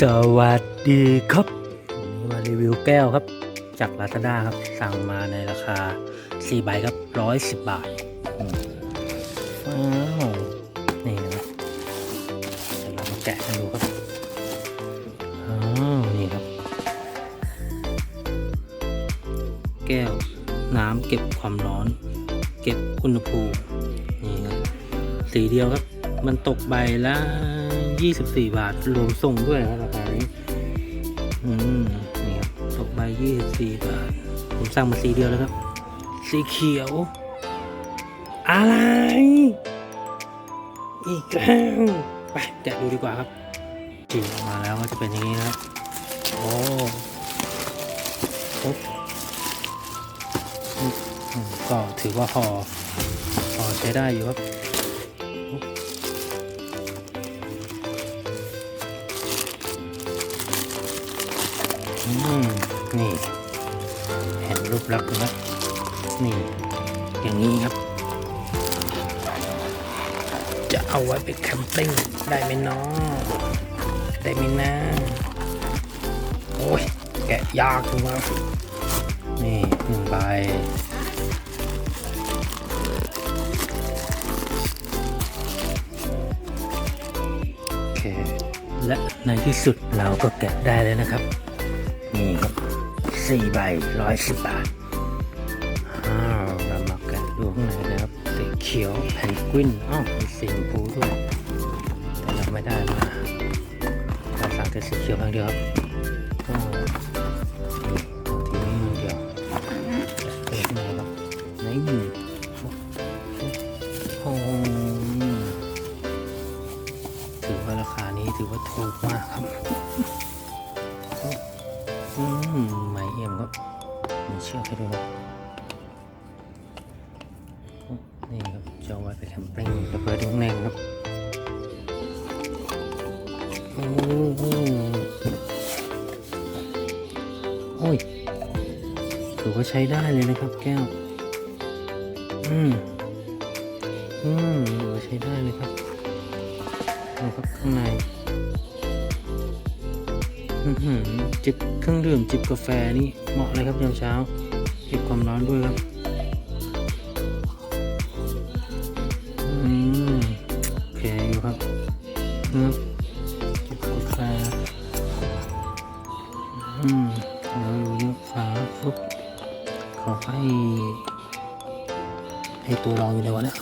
สวัสดีครับนนี้มารีวิวแก้วครับ จาก Lazada ครับ สั่งมาในราคา 4 ใบครับ 110 บาทอืมว้าวนี่นะครับเดี๋ยวเรามาแกะกันดูครับอ้าวนี่ครับ แก้วน้ำเก็บความร้อน เก็บอุณหภูมินี่ครับสีเดียวครับ มันตกใบละ 24 บาท รวมส่งด้วยนะครับราคานี้อืมนี่ครับตกใบ24 บาท ผมสั่งมาสีเดียวแล้วครับ สีเขียว อะไร อีกแล้วไปแกะดูดีกว่าครับจีออกมาแล้วก็จะเป็นอย่างนี้นะครับ โอ้ปุ๊บอืมอืมก็ถือว่าพอพอใช้ได้อยู่ครับ นี่ เห็นรูปลักษณ์ไหมนี่ อย่างนี้ครับ จะเอาไว้ไปแคมปิ้งได้ไหมน้องได้ไหมนะโอ้ยแกะยากจังวะนี่หนึ่งใบโอเคและในที่สุดเราก็แกะได้แล้วนะครับ นี่ครับสี่ใบร้อยสิบบาทอ้าวเรามาแกะดูข้างในนะครับสีเขียวแพนกวินอ้าวมีสีชมพูด้วยแต่เราไม่ได้มาเราสั่งแต่สีเขียวอย่างเดียวครับก็นี่ตัวทีนี่างเดียวแกะข้างในครับนี่โอ้โหถือว่าราคานี้ถือว่าถูกมากครับ อืมไหมเอี่ยมครับมีเชือกให้ด้วยครับนี่ครับจะเอาไว้ไปแคมปิ้งจะเปิดดูข้างในครับโอ้โหโอ้ยถือว่าใช้ได้เลยนะครับแก้ว อืม อืมถือว่าใช้ได้เลยครับดูครับข้างใน จิบเครื่องดื่มจิบกาแฟนี่เหมาะเลยครับยามเช้าเก็บความร้อนด้วยครับอืมโอเคอยู่ครับนะครับจิบกาแฟอืมเดี๋ยวอยู่ยกขาปุ๊บขอให้ให้ตัวรองอยู่ในวันนี้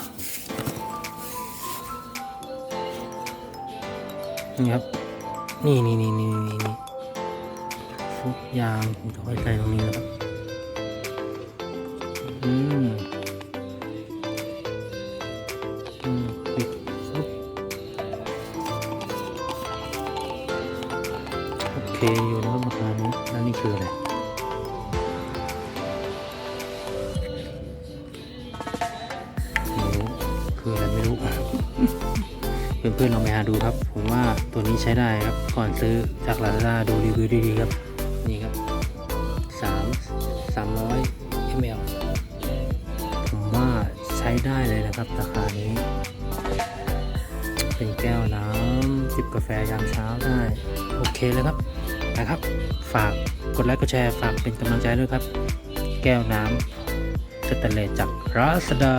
นี่ครับ นี่นี่นี่นี่นี่ ทุกยางผมจะไว้ใจตรงนี้นะครับ อืมอืมปิดฟุบโอเคอยู่นะครับราคานี้แล้วนี่คืออะไรไม่รู้คืออะไรไม่รู้เพื่อนๆลองไปหาดูครับ ผมว่าตัวนี้ใช้ได้ครับ ก่อนซื้อจาก Lazada ดูรีวิวดีๆครับ นี่ครับ3 300 ml ผมว่าใช้ได้เลยนะครับราคานี้ เป็นแก้วน้ำจิบกาแฟยามเช้าได้ โอเคเลยครับนะครับ ฝากกดไลค์กดแชร์ฝากเป็นกำลังใจด้วยครับ แก้วน้ำสแตนเลสจาก Lazada